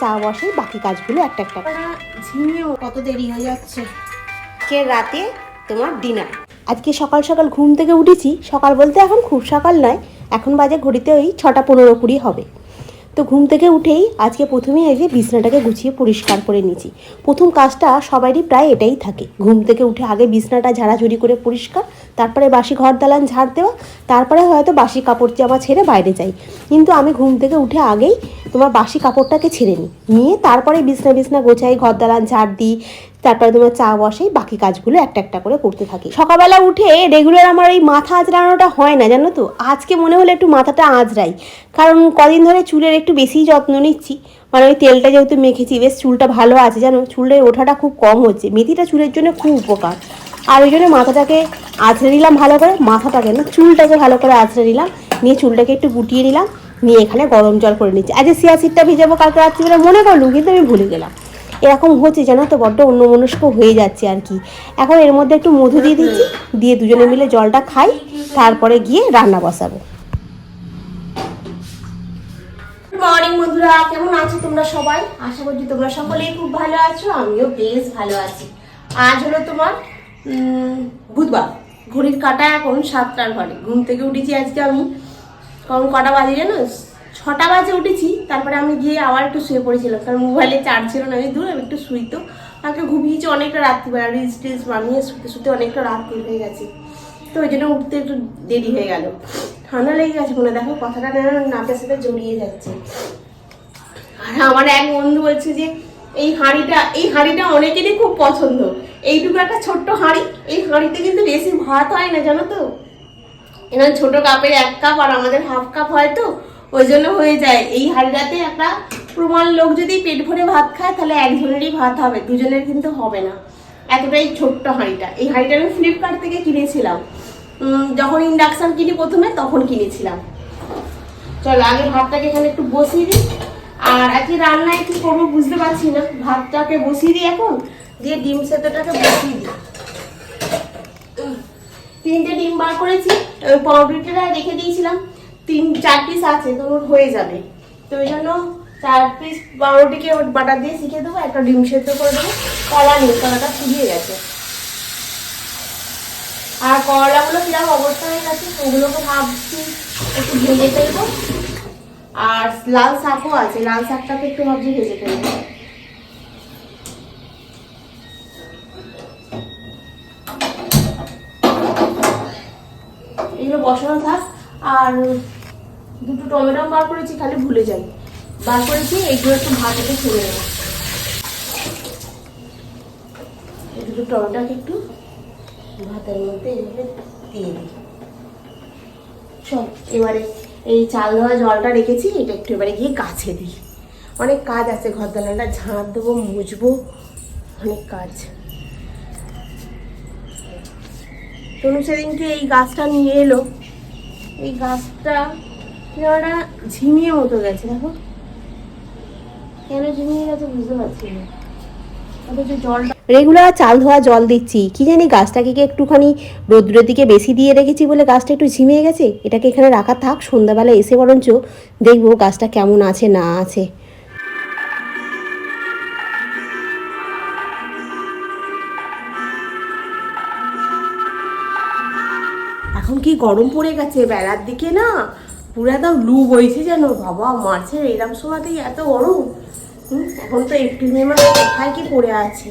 চা বসে বাকি কাজগুলো একটা একটা। ঝিমিয়েও কত দেরি হয়ে যাচ্ছে? কে রাতে তোমার ডিনার আজকে সকাল সকাল ঘুম থেকে উঠেছি সকাল বলতে এখন খুব সকাল নয় এখন বাজে ঘড়িতে ওই ছটা পনেরো কুড়ি হবে। তো ঘুম থেকে উঠেই আজকে প্রথমেই আজকে বিছনাটাকে গুছিয়ে পরিষ্কার করে নিয়েছি। প্রথম কাজটা সবারই প্রায় এটাই থাকে। ঘুম থেকে উঠে আগে বিছনাটা ঝাড়াঝুড়ি করে পরিষ্কার, তারপরে বাসি ঘর দালান ঝাড় দেওয়া, তারপরে হয়তো বাসি কাপড় জামা ছেড়ে বাইরে যাই। কিন্তু আমি ঘুম থেকে উঠে আগেই তোমার বাসি কাপড়টাকে ছেড়ে নিই। নিয়ে তারপরে বিছনা বিছনা গোছাই, ঘর দালান ঝাড় দিই তারপরে তোমার চা বসেই বাকি কাজগুলো একটা একটা করে করতে থাকি। সকালবেলা উঠে রেগুলার আমার এই মাথা আঁচড়ানোটা হয় না, জানো তো? আজকে মনে হলো একটু মাথাটা আঁচড়াই। কারণ কদিন ধরে চুলের একটু বেশিই যত্ন নিচ্ছি। মানে ওই তেলটা যেহেতু মেখেছি, বেশ চুলটা ভালো আছে, জানো? চুলের ওঠাটা খুব কম হচ্ছে। মেথিটা চুলের জন্য খুব উপকার। আর ওই জন্য মাথাটাকে আঁচড়ে নিলাম ভালো করে। মাথাটাকে না, চুলটাকে ভালো করে আঁচড়ে নিলাম। নিয়ে চুলটাকে একটু গুটিয়ে নিলাম। নিয়ে এখানে গরম জল করে নিচ্ছি। আজ সিয়া সিটটা ভেজাবো কালকে রাত্রিবেলা, মনে করলুম, কিন্তু আমি ভুলে গেলাম। এরকম হচ্ছে জানো তো বড্ড অন্যমনস্ক হয়ে যাচ্ছে আর কি। এখন এর মধ্যে একটু মধু দিয়ে দিচ্ছি, দিয়ে দুজনে মিলে জলটা খাই, তারপরে গিয়ে রান্না বসাবো। মর্নিং বন্ধুরা, কেমন আছো তোমরা সবাই? আশা করছি তোমরা সকলেই খুব ভালো আছো, আমিও বেশ ভালো আছি। আজ হলো তোমার বুধবার। ঘড়ির কাটা এখন সাতটার ঘরে। ঘুম থেকে উঠেছি আজকে আমি। কখন কটা বাজে জানো ছটা বাজে উঠেছি, তারপরে আমি গিয়ে আবার একটু শুয়ে পড়েছিলাম, কারণ মোবাইলে চার্জ ছিল না, আমি দূর আমি একটু শুই তো। আমাকে ঘুমিয়েছি অনেকটা রাত্রিবেলা রিলস টিলস বানিয়ে শুতে শুতে অনেকটা রাত্রি হয়ে গেছে। তো ওই জন্য উঠতে একটু দেরি হয়ে গেল। ঠান্ডা লেগে গেছে মনে দেখো কথাটা যেন নাকের সাথে জড়িয়ে যাচ্ছে। আর আমার এক বন্ধু বলছে যে, এই হাঁড়িটা এই হাঁড়িটা অনেকেরই খুব পছন্দ। এইটুকু একটা ছোট্ট হাঁড়ি, এই হাঁড়িতে কিন্তু বেশি ভাত হয় না, জানো তো? এখানে ছোট কাপের এক কাপ আর আমাদের হাফ কাপ হয় তো ওই জন্য হয়ে যায়। এই হাঁড়িটাতে একটা প্রমাণ লোক যদি পেট ভরে ভাত খায়, তাহলে একজনেরই ভাত হবে, দুজনের কিন্তু হবে না। এতটাই ছোট্ট হাঁড়িটা। এই হাঁড়িটা আমি ফ্লিপকার্ট থেকে কিনেছিলাম। যখন ইন্ডাকশান কিনি প্রথমে, তখন কিনেছিলাম। চলো, আগে ভাতটাকে এখানে একটু বসিয়ে দিই। আর আজকে রান্নায় কি করব বুঝতে পারছি না। ভাতটাকে বসিয়ে দিই এখন, দিয়ে ডিম সেদ্ধটাকে বসিয়ে দিই। তিনটে ডিম বার করেছি পাউরুটিটা রেখে দিয়েছিলাম। তিন, চার পিস আছে, তো ওর হয়ে যাবে। তো ওই জন্য চার পিস পাউরুটিকে ওর বাটার দিয়ে শিখে দেবো, একটা ডিম সেদ্ধ করে দেবো, কলা নেই কলাটা ফুরিয়ে গেছে। আর করলাগুলো কীরকম অবস্থা হয়ে গেছে ওগুলোকে ভাবছি একটু ভেজে ফেলব। আর লাল শাকও আছে, লাল শাকটাকে একটু ভাবছি ভেজে ফেলব। এগুলো বসানো থাক, আর দুটো টমেটো বার করেছি, খালি ভুলে যাই। বার করেছি, এগুলো একটু ভাতেতে ছেড়ে দেবো। এই দুটো টমেটোকে একটু ভাতের মধ্যে এইভাবে দিয়ে দিই। চল, এবারে এই চাল ধোয়া জলটা রেখেছি, এটা একটু এবারে গিয়ে কাছে দিই। অনেক কাজ আছে ঘর দালানটা ঝাঁট দেবো, মুছবো, অনেক কাজ। তনু সেদিনকে এই গাছটা নিয়ে এলো। এই গাছটা ঝিমিয়ে মতো গেছে দেখো। কেন ঝিমিয়ে গেছে বুঝতে পারছি না। অথচ জলটা রেগুলার চাল ধোয়া জল দিচ্ছি। কি জানি গাছটাকে কি একটুখানি রৌদ্রের দিকে বেশি দিয়ে রেখেছি বলে গাছটা একটু ঝিমিয়ে গেছে? এটাকে এখানে রাখা থাক সন্ধ্যাবেলা এসে বরঞ্চ দেখব গাছটা কেমন আছে না আছে। এখন কি গরম পড়ে গেছে? বেলার দিকে না পুরো তাও লু বইছে যেন, বাবা মার্চের এরম সময়তেই এত গরম। এখন তো এপ্রিল মে মাস কোথায় কি পড়ে আছে?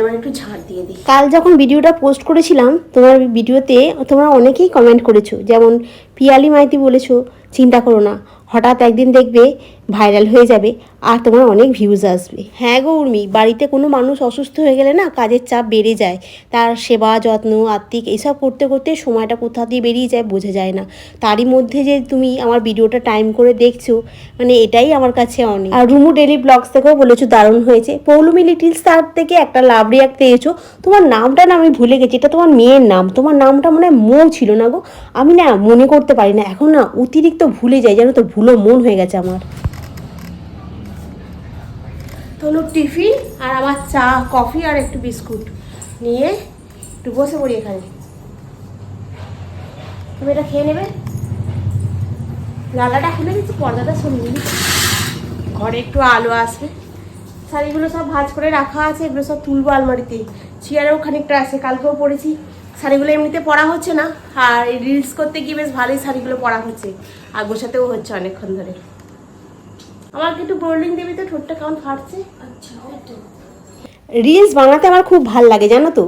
এবার একটু দিয়ে দিই। কাল যখন ভিডিওটা পোস্ট করেছিলাম, তোমার ভিডিওতে তোমরা অনেকেই কমেন্ট করেছ, যেমন পিয়ালি মাইতি বলেছ, চিন্তা করো না। হঠাৎ একদিন দেখবে ভাইরাল হয়ে যাবে আর তোমার অনেক ভিউজ আসবে। হ্যাঁ গো উর্মি, বাড়িতে কোনো মানুষ অসুস্থ হয়ে গেলে না কাজের চাপ বেড়ে যায়। তার সেবা যত্ন, আত্মিক এইসব করতে করতে সময়টা কোথা দিয়ে বেরিয়ে যায় বোঝা যায় না। তারই মধ্যে যে তুমি আমার ভিডিওটা টাইম করে দেখছ মানে এটাই আমার কাছে অনেক। আর রুমু ডেলি ব্লগস থেকেও বলেছ দারুণ হয়েছে। পৌলমি লিটিল স্টার থেকে একটা লাভ রিয়াক্ট পেয়েছ। তোমার নামটা না আমি ভুলে গেছি, এটা তোমার মেয়ের নাম। তোমার নামটা মনে হয় মৌ ছিল না গো? আমি না মনে করতে পারি না। এখন না অতিরিক্ত ভুলে যাই, জানো তো ভুলো মন হয়ে গেছে আমার। তনুর টিফিন আর আমার চা, কফি আর একটু বিস্কুট নিয়ে একটু বসে পড়ি এখানে। তুমি এটা খেয়ে নেবে? লালাটা খুলে দিচ্ছি, পর্দাটা দিই ঘরে একটু আলো আসবে শাড়িগুলো সব ভাজ করে রাখা আছে, এগুলো সব তুলবো আলমারিতে। চেয়ারেও খানিকটা আছে, কালকেও পরেছি। শাড়িগুলো এমনিতে পরা হচ্ছে না, আর রিলস করতে গিয়ে বেশ ভালোই শাড়িগুলো পরা হচ্ছে। আর গোছাতেও হচ্ছে অনেকক্ষণ ধরে। আমার কিন্তু বোর্ডিং দেবী তো ঠোঁটটা কেমন ফাটছে? আচ্ছা রিলস বানাতে আমার খুব ভালো লাগে, জানো তো?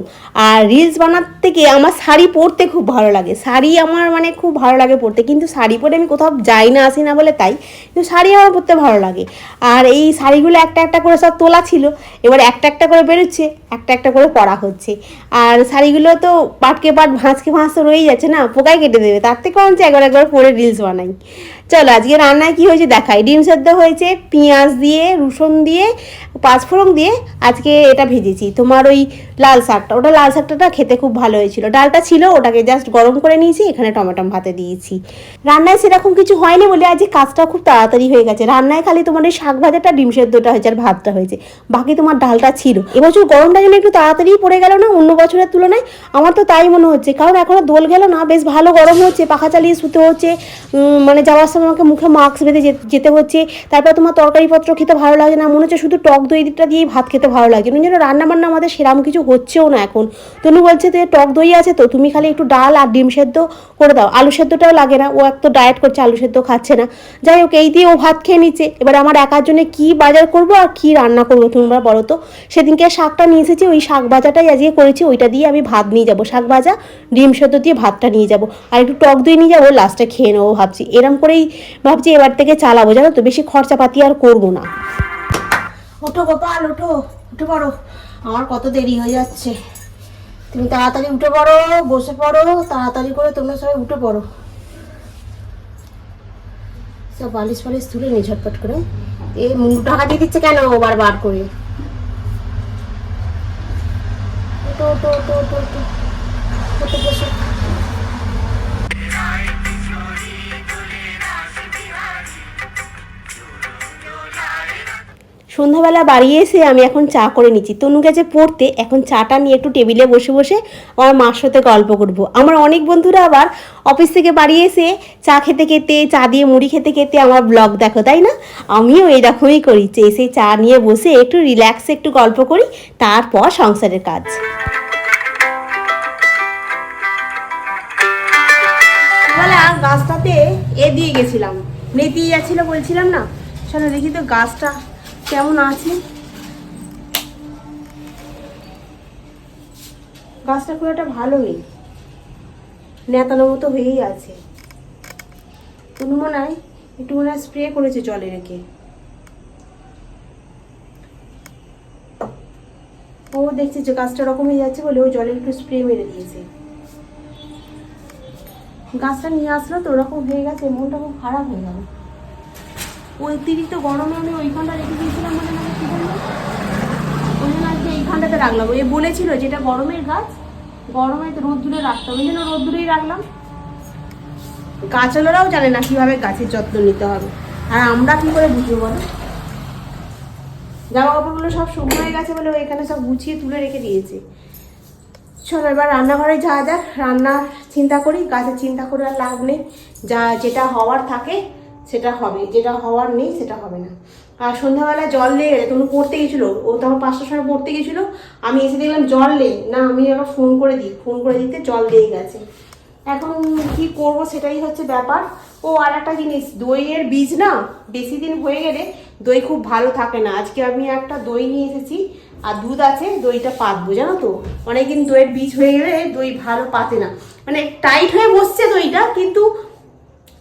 আর রিলস বানাতে গিয়ে আমার শাড়ি পরতে খুব ভালো লাগে। শাড়ি আমার মানে খুব ভালো লাগে পরতে, কিন্তু শাড়ি পরে আমি কোথাও যাই না, আসি না বলে তাই, কিন্তু শাড়ি আমার পরতে ভালো লাগে। আর এই শাড়িগুলো একটা একটা করে সব তোলা ছিল, এবার একটা একটা করে বেরোচ্ছে, একটা একটা করে পরা হচ্ছে। আর শাড়িগুলো তো পাটকে পাট, ভাঁজকে ভাঁজ তো রয়েই যাচ্ছে না, পোকায় কেটে দেবে, তার থেকে কম একবার একবার পরে রিলস বানাই। চলো, আজকে রান্নায় কি হয়েছে দেখাই। ডিম সেদ্ধ হয়েছে, পেঁয়াজ দিয়ে, রসুন দিয়ে, পাঁচফোড়ন দিয়ে আজকে এটা ভেজেছি। তোমার ওই লাল শাকটা। ওটা লাল শাকটা খেতে খুব ভালো হয়েছিল। ডালটা ছিল, ওটাকে জাস্ট গরম করে নিয়েছি, এখানে টমেটো ভাতে দিয়েছি। রান্নায় সেরকম কিছু হয়নি বলে আজকে কাজটা খুব তাড়াতাড়ি হয়ে গেছে। রান্নায় খালি তোমার ওই শাক ভাজাটা, ডিম সেদ্ধটা হয়েছে আর ভাতটা হয়েছে। বাকি তোমার ডালটা ছিল। এবছর গরমটা যেন একটু তাড়াতাড়ি পড়ে গেল না, অন্য বছরের তুলনায় আমার তো তাই মনে হচ্ছে। কারণ এখনও দোল গেল না, বেশ ভালো গরম হচ্ছে, পাখা চালিয়ে শুতে হচ্ছে মানে যাওয়ার সময় আমাকে মুখে মাস্ক বেঁধে যেতে হচ্ছে। তারপর তোমার তরকারিপত্র খেতে ভালো লাগে না, মনে হচ্ছে শুধু টক দইটা দিয়েই ভাত খেতে ভালো লাগে। রান্না বান্না আমাদের সেরকম কিছু হচ্ছেও না এখন। তনু বলছে যে টক দই আছে তো, তুমি খালি একটু ডাল আর ডিম সেদ্ধ করে দাও। আলু সেদ্ধটাও লাগে না, ও এক তো ডায়েট করছে, আলু সেদ্ধ খাচ্ছে না। যাই হোক, এই দিয়ে ও ভাত খেয়ে নিচ্ছে। এবার আমার একার জন্য কি বাজার করব আর কি রান্না করব তোমরা বলো তো? সেদিনকে শাকটা নিয়ে এসেছি, ওই শাক ভাজাটাই আজকে করেছি। ওইটা দিয়ে আমি ভাত নিয়ে যাব, শাক ভাজা, ডিম সেদ্ধ দিয়ে ভাতটা নিয়ে যাব। আর একটু টক দই নিয়ে যাব, লাস্টে খেয়ে নেব ভাবছি। এরম করেই ভাবছি এবার থেকে চালাবো, জানো তো? বেশি খরচাপাতি আর করব না। ওঠো গোপাল ওঠো উঠে পড়ো। আমার কত দেরি হয়ে যাচ্ছে। তুমি তাড়াতাড়ি উঠে পড়ো, বসে পড়ো, তাড়াতাড়ি করে তোমরা সবাই উঠে পড়ো। সব বালিশ ফালিশ তুলে নি ঝটপট করে। এ মুখটা হাঁটিয়ে দিচ্ছে কেন বারবার করে? তো ওঠো ওঠো ওঠো ওঠো। সন্ধ্যাবেলা বাড়ি এসে আমি এখন চা করে নিচ্ছি। তনু গেছে পড়তে এখন চাটা নিয়ে একটু টেবিলে বসে বসে আমার মার সাথে গল্প করব। আমার অনেক বন্ধুরা আবার অফিস থেকে বাড়ি এসে চা খেতে খেতে, চা দিয়ে মুড়ি খেতে খেতে আমার ব্লগ দেখো, তাই না? আমিও এরকমই করি, যে এসে চা নিয়ে বসে একটু রিল্যাক্সে একটু গল্প করি, তারপর সংসারের কাজ। গাছটাতে এ দিয়ে গেছিলাম। নেতি যাচ্ছিল বলছিলাম না। চলো দেখি তো গাছটা কেমন আছে? গাছটা খুব একটা ভালো নেই নেতানোর মতো হয়েই আছে। কোনো মনে হয় একটু মনে স্প্রে করেছে জলে রেখে। ও দেখছে যে গাছটা ওরকম হয়ে যাচ্ছে বলে ও জলে একটু স্প্রে মেরে দিয়েছে। গাছটা নিয়ে আসলো তো ওরকম হয়ে গেছে, মনটা খুব খারাপ হয়ে গেল। অতিরিক্ত গরমে আমি ওইখানটা রেখে দিয়েছিলাম মানে মানে কি বলব ওই জন্য আজকে এইখানটাতে রাখলাম। এ বলেছিল যেটা গরমের গাছ, গরমে তো রোদ্দুরে রাখতাম ওই জন্য রোদ্দুরেই রাখলাম। গাছওয়ালারাও জানে না কীভাবে গাছের যত্ন নিতে হবে। আর আমরা কী করে বুঝব বলো? জামা কাপড়গুলো সব শুকনো হয়ে গেছে বলে এখানে সব গুছিয়ে তুলে রেখে দিয়েছে। চলো, এবার রান্নাঘরে যা যাক। রান্না চিন্তা করি, গাছের চিন্তা করে আর লাভ নেই। যা যেটা হওয়ার থাকে সেটা হবে, যেটা হওয়ার নেই সেটা হবে না। আর সন্ধ্যাবেলা জল লেগে গেলে তুমি পড়তে গেছিল, ও তখন পাঁচটার সময় পড়তে গেছিল, আমি এসে দেখলাম জল নেই। না, আমি আবার ফোন করে দিই, ফোন করে দিতে জল লেগে গেছে। এখন কি করব সেটাই হচ্ছে ব্যাপার। ও আর একটা জিনিস, দইয়ের বীজ না, বেশি দিন হয়ে গেলে দই খুব ভালো থাকে না। আজকে আমি একটা দই নিয়ে এসেছি, আর দুধ আছে, দইটা পাতবো, জানো তো? অনেকদিন দইয়ের বীজ হয়ে গেলে দই ভালো পাতে না। মানে টাইট হয়ে বসছে দইটা, কিন্তু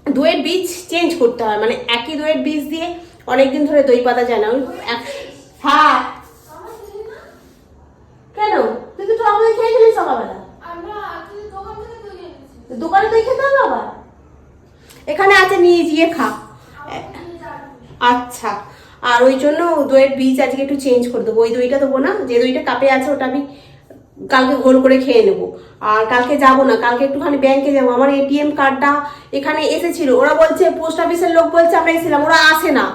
দইয়ের বীজ চেঞ্জ করতে হয় মানে একই দইয়ের বীজ দিয়ে অনেকদিন ধরে দই পাতা যায় না। হ্যাঁ। কেন? তুই তো আমাদের খেয়ে গেলি সকালবেলা? দোকানে দই খেতে হবে আবার? এখানে আছে নিয়ে গিয়ে খা। আচ্ছা। আর ওই জন্য দইয়ের বীজ আজকে একটু চেঞ্জ করে দেবো। ওই দইটা দেবো না? যে দইটা কাপে আছে ওটা আমি কালকে গোল করে খেয়ে নেব। আর কালকে যাব না, কালকে একটুখানি ব্যাংকে যাব। আমার এটিএম কার্ডটা এখানে এসেছিল। ওরা বলছে পোস্ট অফিসের লোক বলছে, আমরা এসেছিলাম। ওরা আসে না।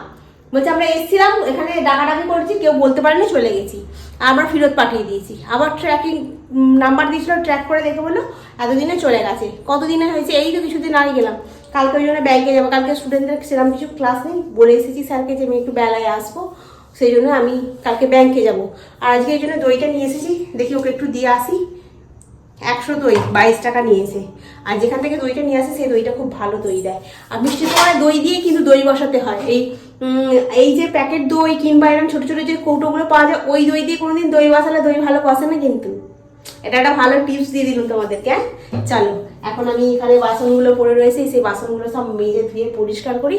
বলছে, আমরা এসেছিলাম, এখানে ডাকাডাকি করেছি, কেউ বলতে পারেনি, চলে গেছি। আমরা ফেরত পাঠিয়ে দিয়েছি। আবার ট্র্যাকিং নাম্বার দিয়েছিল ট্র্যাক করে দেখে বলল, এতদিনে চলে গেছে। কতদিনে হয়েছে? এই তো কিছুদিন আগে গেলাম। কালকে ওই জন্য ব্যাংকে যাব। কালকে স্টুডেন্টদের সেরকম কিছু ক্লাস নেই। বলে এসেছি স্যারকে যে আমি একটু বেলায় আসব। সেই জন্য আমি কালকে ব্যাংকে যাব। আর আজকে এই জন্য দইটা নিয়ে এসেছি। দেখি ওকে একটু দিয়ে আসি। একশো দই, বাইশ টাকা নিয়েছে। আর যেখান থেকে দইটা নিয়ে আসে, সেই দইটা খুব ভালো দই দেয়। আর মিষ্টি দোকানে দই দিয়ে কিন্তু দই বসাতে হয়। এই এই যে প্যাকেট দই কিংবা এরকম ছোটো ছোটো যে কৌটোগুলো পাওয়া যায়, ওই দই দিয়ে কোনোদিন দই বসালে দই ভালো বসে না কিন্তু। এটা একটা ভালো টিপস দিয়ে দিলাম তোমাদেরকে হ্যাঁ? চলো, এখন আমি এখানে বাসনগুলো পড়ে রয়েছে। সেই বাসনগুলো সব মেজে ধুয়ে পরিষ্কার করি।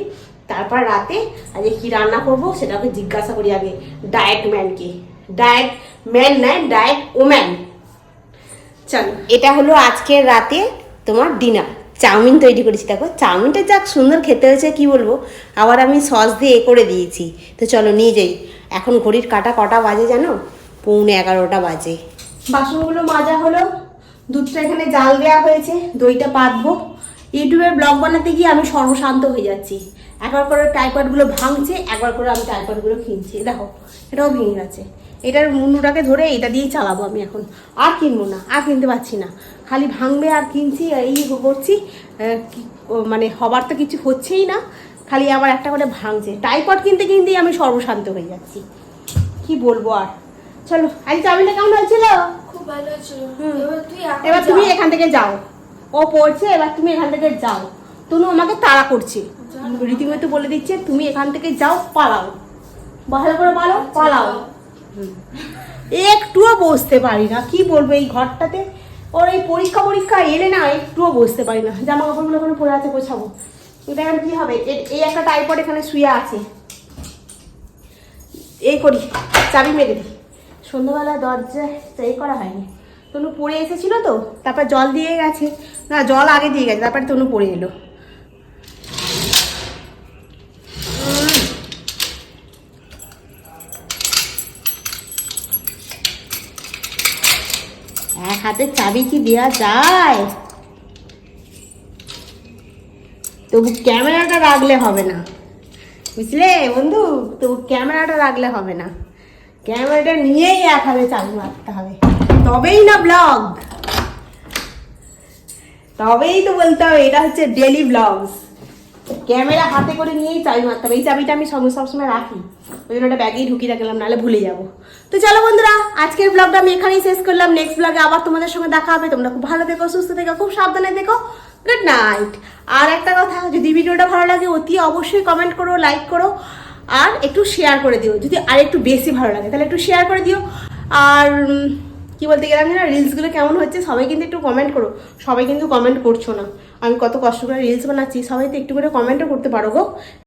তারপর রাতে আজকে কি রান্না করব সেটাকে জিজ্ঞাসা করি আগে। ডায়েট ম্যানকে ডায়েট ম্যান নয় ডায়েট ওম্যান চলো, এটা হলো আজকের রাতে তোমার ডিনার চাউমিন তৈরি করেছি, দেখো। চাউমিনটা যাক সুন্দর খেতে হয়েছে, কি বলব? আবার আমি সস দিয়ে এ করে দিয়েছি। তো চলো, নিয়ে যাই। এখন ঘড়ির কাটা কটা বাজে জানো? পৌনে এগারোটা বাজে। বাসনগুলো মাজা হলো। দুধটা এখানে জাল দেওয়া হয়েছে। দইটা পাতবো। ইউটিউবের ব্লগ বানাতে গিয়ে আমি সর্বশান্ত হয়ে যাচ্ছি। একবার করে টাইপয়েডগুলো ভাঙছে একবার করে আমি টাইপয়েডগুলো কিনছি। দেখো এটাও ভেঙে গেছে। এটার মুন্ডুটাকে ধরে এটা দিয়েই চালাবো আমি এখন। আর কিনবো না আর কিনতে পারছি না। খালি ভাঙবে আর কিনছি এই করছি মানে হবার তো কিছু হচ্ছেই না। খালি আবার একটা করে ভাঙছে। টাইপয়েড কিনতে কিনতেই আমি সর্বশান্ত হয়ে যাচ্ছি। কি বলব আর? চলো আজ চাউমিনটা কেমন হয়েছিল খুব ভালো ছিল হুম। এবার। তুমি এখান থেকে যাও। ও পড়ছে এবার তুমি এখান থেকে যাও। তনু আমাকে তাড়া করছে। রীতিমতো বলে দিচ্ছে তুমি এখান থেকে যাও পালাও। ভালো করে বলো পালাও। একটুও বসতে পারি না কি বলব এই ঘরটাতে? ওর এই পরীক্ষা পরীক্ষা এলে না একটুও বসতে পারি না। জামা কাপড়গুলো ওখানে পরে আছে গোছাবো। এটা এখন কি হবে? এই একটা টাইপড এখানে শুয়ে আছে। এই করি চাবি মেরে দিই। সন্ধ্যাবেলা দরজা এই করা হয়নি। তনু পড়ে এসেছিল তো তারপর জল দিয়ে গেছে। না, জল আগে দিয়ে গেছে, তারপরে তনু পড়ে এলো। এক হাতে চাবি কি দেওয়া যায়? তবু ক্যামেরাটা রাখলে হবে না। বুঝলে বন্ধু? তবু ক্যামেরাটা রাখলে হবে না। ক্যামেরাটা নিয়েই এক হাতে চাবি মারতে হবে। তবেই না ব্লগ তবেই তো বলতে হবে, এটা হচ্ছে ডেলি ব্লগস ক্যামেরা হাতে করে নিয়েই চাবি মারতে হবে, এই চাবিটা আমি সঙ্গে সবসময় রাখি। ওই জন্য ওটা ব্যাগেই ঢুকিয়ে রাখলাম, নাহলে ভুলে যাব। তো চলো বন্ধুরা, আজকের ব্লগটা আমি এখানেই শেষ করলাম। নেক্সট ব্লগে আবার তোমাদের সঙ্গে দেখা হবে। তোমরা খুব ভালো থেকো, সুস্থ থেকো, খুব সাবধানে থেকো। গুড নাইট আর একটা কথা, যদি ভিডিওটা ভালো লাগে, অতি অবশ্যই কমেন্ট করো লাইক করো, আর একটু শেয়ার করে দিও। যদি আর একটু বেশি ভালো লাগে, তাহলে একটু শেয়ার করে দিও। আর কি বলতে গেলাম না রিলসগুলো কেমন হচ্ছে সবাই কিন্তু একটু কমেন্ট করো। সবাই কিন্তু কমেন্ট করছ না। আমি কত কষ্ট করে রিলস বানাচ্ছি, সবাই তো একটু করে কমেন্টও করতে পারো গো।